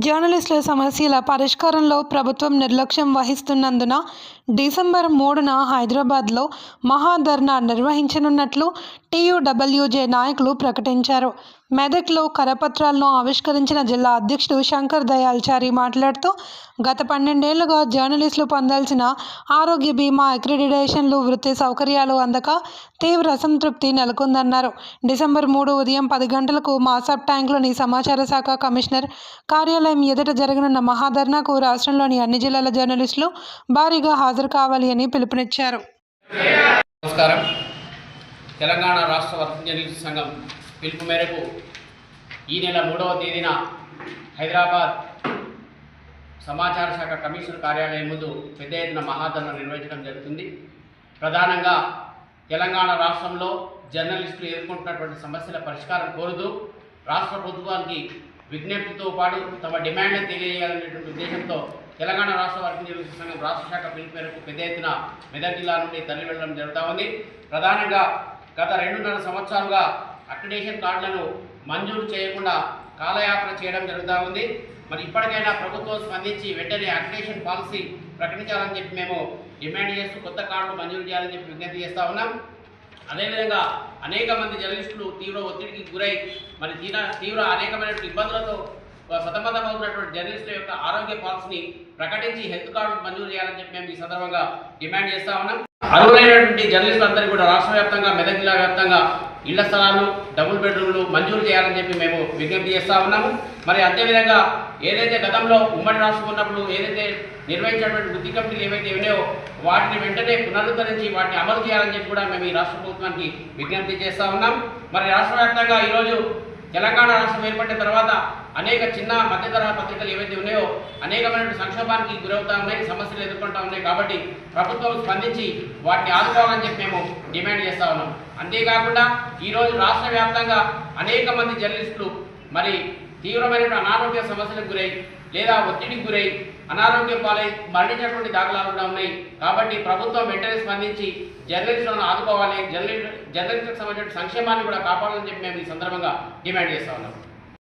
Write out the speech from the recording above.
జర్నలిస్టుల సమస్యల పరిష్కారంలో ప్రభుత్వం నిర్లక్ష్యం వహిస్తున్నందున డిసెంబర్ మూడున హైదరాబాద్లో మహాధర్నా నిర్వహించనున్నట్లు టీయూడబ్ల్యూజే నాయకులు ప్రకటించారు. మెదక్లో కరపత్రాలను ఆవిష్కరించిన జిల్లా అధ్యక్షుడు శంకర్ దయాల్చారి మాట్లాడుతూ గత పన్నెండేళ్ళుగా జర్నలిస్టులు పొందాల్సిన ఆరోగ్య బీమా అక్రిడిటేషన్లు వృత్తి సౌకర్యాలు అందక తీవ్ర అసంతృప్తి నెలకొందన్నారు. డిసెంబర్ మూడు ఉదయం పది గంటలకు మాసబ్ ట్యాంక్లోని సమాచార శాఖ కమిషనర్ కార్యాలయం ఎదుట జరగనున్న మహాధర్నాకు రాష్ట్రంలోని అన్ని జిల్లాల జర్నలిస్టులు భారీగా హాజరు కావాలి అని పిలుపునిచ్చారు. నమస్కారం. తెలంగాణ రాష్ట్ర వర్కింగ్ జర్నలిస్ట్ సంఘం పిలుపు మేరకు ఈ నెల మూడవ తేదీన హైదరాబాద్ సమాచార శాఖ కమిషనర్ కార్యాలయం ముందు పెద్ద ఎత్తున మహాధరణ నిర్వహించడం జరుగుతుంది. ప్రధానంగా తెలంగాణ రాష్ట్రంలో జర్నలిస్టులు ఎదుర్కొంటున్నటువంటి సమస్యల పరిష్కారం కోరుతూ రాష్ట్ర ప్రభుత్వానికి విజ్ఞప్తితో పాటు తమ డిమాండ్ని తెలియజేయాలనేటువంటి ఉద్దేశంతో తెలంగాణ రాష్ట్ర వర్కింగ్ జర్నలిస్ట్ సంఘం రాష్ట్ర శాఖ పిలుపు మేరకు పెద్ద ఎత్తున మెదక్ జిల్లా నుండి తరలి వెళ్ళడం జరుగుతూ ఉంది. ప్రధానంగా గత రెండున్నర సంవత్సరాలుగా అక్రిడేషన్ కార్డులను మంజూరు చేయకుండా కాలయాత్ర చేయడం జరుగుతూ ఉంది. మరి ఇప్పటికైనా ప్రభుత్వం స్పందించి వెంటనే అక్రిడేషన్ పాలసీ ప్రకటించాలని చెప్పి మేము డిమాండ్ చేస్తూ కొత్త కార్డులు మంజూరు చేయాలని చెప్పి విజ్ఞప్తి చేస్తూ ఉన్నాం. అదేవిధంగా అనేక మంది జర్నలిస్టులు తీవ్ర ఒత్తిడికి గురై మరి తీవ్ర తీవ్ర అనేకమైనటువంటి ఇబ్బందులతో సతమతమవుతున్నటువంటి జర్నలిస్టుల యొక్క ఆరోగ్య పాలసీని ప్రకటించి హెల్త్ కార్డు మంజూరు చేయాలని చెప్పి మేము ఈ సందర్భంగా డిమాండ్ చేస్తా ఉన్నాం. అర్హులైనటువంటి జర్నలిస్టులందరికీ కూడా రాష్ట్ర వ్యాప్తంగా మెదక్ జిల్లా వ్యాప్తంగా ఇళ్ళ స్థలాలు డబుల్ బెడ్రూమ్లు మంజూరు చేయాలని చెప్పి మేము విజ్ఞప్తి చేస్తూ ఉన్నాము. మరి అదేవిధంగా ఏదైతే గతంలో ఉమ్మడి రాష్ట్రం ఉన్నప్పుడు ఏదైతే నిర్వహించినటువంటి వృత్తి కమిటీలు ఏవైతే ఉన్నాయో వాటిని వెంటనే పునరుద్ధరించి వాటిని అమలు చేయాలని చెప్పి కూడా మేము ఈ రాష్ట్ర ప్రభుత్వానికి విజ్ఞప్తి చేస్తూ ఉన్నాం. మరి రాష్ట్ర వ్యాప్తంగా ఈరోజు తెలంగాణ రాష్ట్రం ఏర్పడిన తర్వాత అనేక చిన్న మధ్యతరహా పత్రికలు ఏవైతే ఉన్నాయో అనేకమైన సంక్షోభానికి గురవుతా ఉన్నాయి సమస్యలు ఎదుర్కొంటా ఉన్నాయి కాబట్టి ప్రభుత్వం స్పందించి వాటిని ఆదుకోవాలని చెప్పి మేము డిమాండ్ చేస్తా ఉన్నాం. అంతేకాకుండా ఈరోజు రాష్ట్ర వ్యాప్తంగా అనేక మంది జర్నలిస్టులు మరి తీవ్రమైన అనారోగ్య సమస్యలకు గురై లేదా ఒత్తిడికి గురై అనారోగ్య పాలై మరణించినటువంటి దాఖలాలు కూడా ఉన్నాయి. కాబట్టి ప్రభుత్వం వెంటనే స్పందించి జర్నలిస్టులను ఆదుకోవాలి జర్నలిస్ట్ జర్నలిస్టులకు సంబంధించిన సంక్షేమాన్ని కూడా కాపాడాలని చెప్పి మేము ఈ సందర్భంగా డిమాండ్ చేస్తా ఉన్నాం.